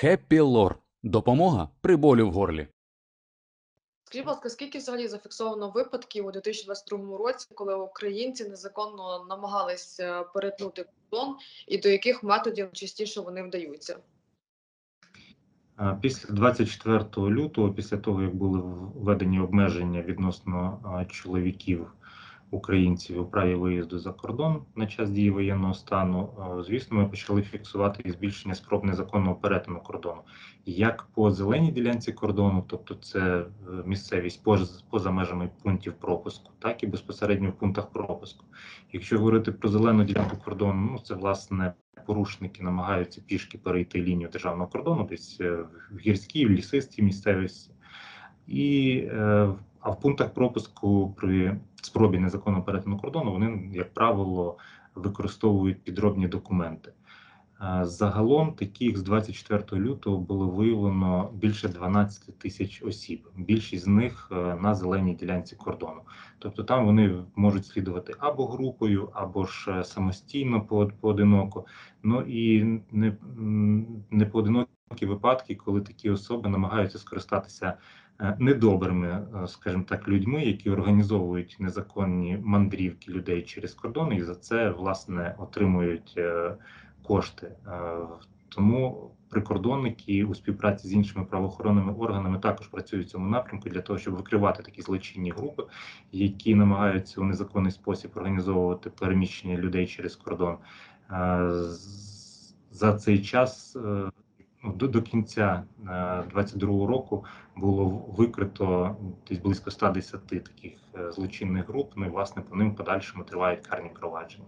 Хеппі Лор. Допомога при болю в горлі. Скажіть, будь ласка, скільки взагалі зафіксовано випадків у 2022 році, коли українці незаконно намагались е, перетнути кордон, і до яких методів частіше вони вдаються? Після 24 лютого, після того як були введені обмеження відносно чоловіків українців у праві виїзду за кордон на час дії воєнного стану, звісно, ми почали фіксувати і збільшення спроб незаконного перетину кордону, як по зеленій ділянці кордону, тобто це е, місцевість поза, поза межами пунктів пропуску, так і безпосередньо в пунктах пропуску. Якщо говорити про зелену ділянку кордону, ну це власне порушники намагаються пішки перейти лінію державного кордону, десь е, в гірській, в лісистій місцевості. І, е, а в пунктах пропуску при спробі незаконного перетину кордону вони, як правило, використовують підробні документи. Е, Загалом таких з 24 лютого було виявлено більше 12 тисяч осіб. Більшість з них е, на зеленій ділянці кордону. Тобто там вони можуть слідувати або групою, або ж е, самостійно по- поодиноко. Ну і не, не поодинокі випадки, коли такі особи намагаються скористатися недобрими, е, скажімо так, людьми, які організовують незаконні мандрівки людей через кордон, і за це власне отримують е, кошти. Е, Тому прикордонники у співпраці з іншими правоохоронними органами також працюють в цьому напрямку для того, щоб викривати такі злочинні групи, які намагаються у незаконний спосіб організовувати переміщення людей через кордон. Е, За цей час е, ну, до, до кінця 2022 року було викрито десь близько 110 таких е, злочинних груп. Ну і власне по ним подальшому тривають карні провадження.